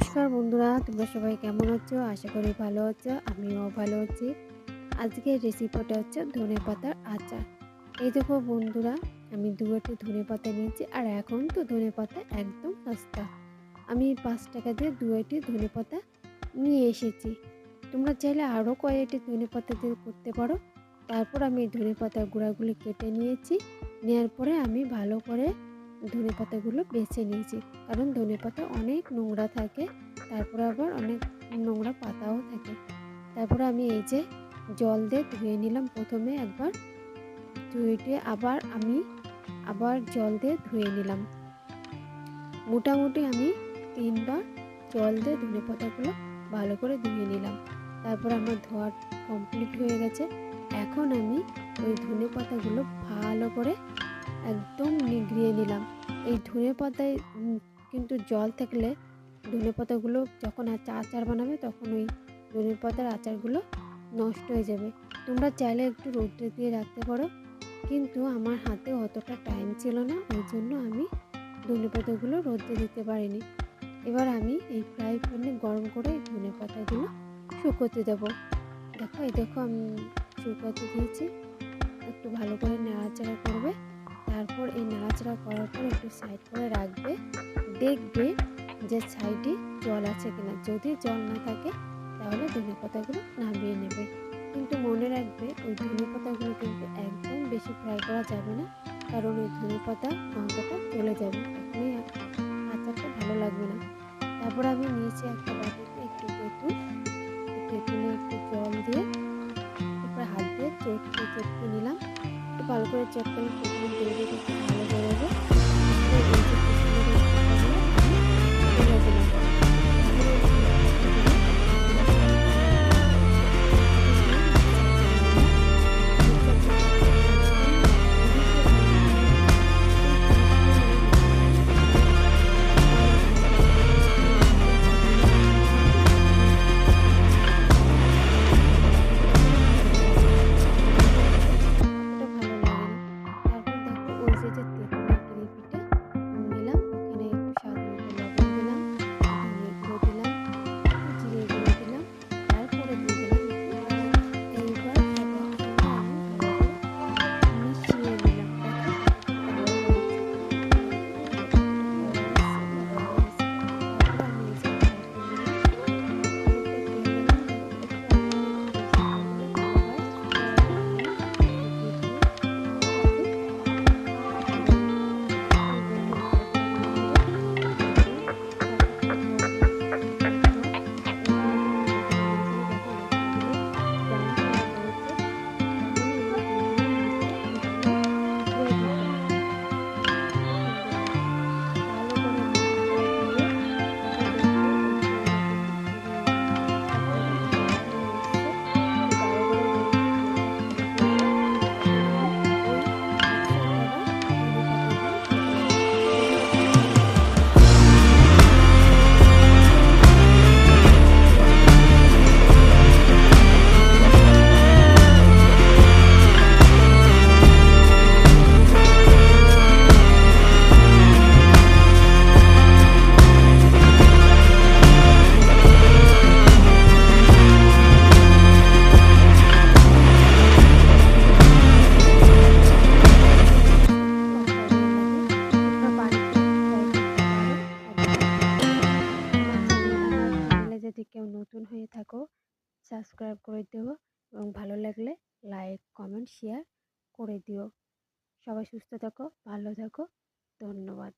নমস্কার বন্ধুরা, তোমরা সবাই কেমন আছো? আশা করি ভালো আছো, আমিও ভালো আছি। আজকের রেসিপিটা হচ্ছে ধনে পাতার আচার। এই দেখো বন্ধুরা, আমি দুয়াটি ধনে পাতা নিয়েছি, আর এখন তো ধনে পাতা একদম সস্তা। আমি পাঁচ টাকা দিয়ে দুয়াটি ধনে পাতা নিয়ে এসেছি। তোমরা চাইলে আরও কয়েকটি ধনে পাতা দিয়ে করতে পারো। তারপর আমি ধনে পাতার গুঁড়াগুলি কেটে নিয়েছি। নেওয়ার পরে আমি ভালো করে ধনে পাতাগুলো বেছে নিয়েছি। কারণ ধনে পাতা অনেক নোংরা থাকে, তারপরে আবার অনেক নোংরা পাতাও থাকে। তারপরে আমি এই যে জল দিয়ে ধুয়ে নিলাম প্রথমে একবার। ধুয়ে টুয়ে আবার আমি আবার জল দিয়ে ধুয়ে নিলাম। মোটামুটি আমি তিনবার জল দিয়ে ধনে পাতাগুলো ভালো করে ধুয়ে নিলাম। তারপর আমার ধোয়া কমপ্লিট হয়ে গেছে। এখন আমি ওই ধনে পাতাগুলো ভালো করে একদম নিগড়িয়ে নিলাম। এই ধনে পাতায় কিন্তু জল থাকলে ধনে পাতাগুলো যখন আচার আচার বানাবে তখন ওই ধনে পাতার আচারগুলো নষ্ট হয়ে যাবে। তোমরা চাইলে একটু রোদ্রে দিয়ে রাখতে পারো, কিন্তু আমার হাতে অতটা টাইম ছিল না ওই জন্য আমি ধনে পাতাগুলো রোদ্রে দিতে পারিনি। এবার আমি এই ফ্রাই প্যানে গরম করে ধনে পাতাগুলো শুকোতে দেবো। দেখো, এই দেখো আমি শুকোতে দিয়েছি। একটু ভালো করে নাড়াচাড়া করবে। তারপর এই নাড়াচাড়া করার পর একটু সাইড করে রাখবে। দেখবে যে সাইডে জল আছে কিনা। যদি জল না থাকে, তাহলে ধনে পাতাগুলো নামিয়ে নেবে। কিন্তু মনে রাখবে, ওই ধনে পাতাগুলো কিন্তু একদম বেশি ফ্রাই করা যাবে না। কারণ ওই ধনে পাতা গন্ধটা চলে যাবে। তখনই আচারটা ভালো লাগবে না। তারপর আমি নিয়েছি একটা বাটিতে একটু তেঁতুল। তেঁতুলে একটু জল দিয়ে ভালো করে চেক একটু ভালো বেরোবে সাবস্ক্রাইব করে দিও এবং ভালো লাগলে লাইক কমেন্ট শেয়ার করে দিও। সবাই সুস্থ থাকো, ভালো থাকো। ধন্যবাদ।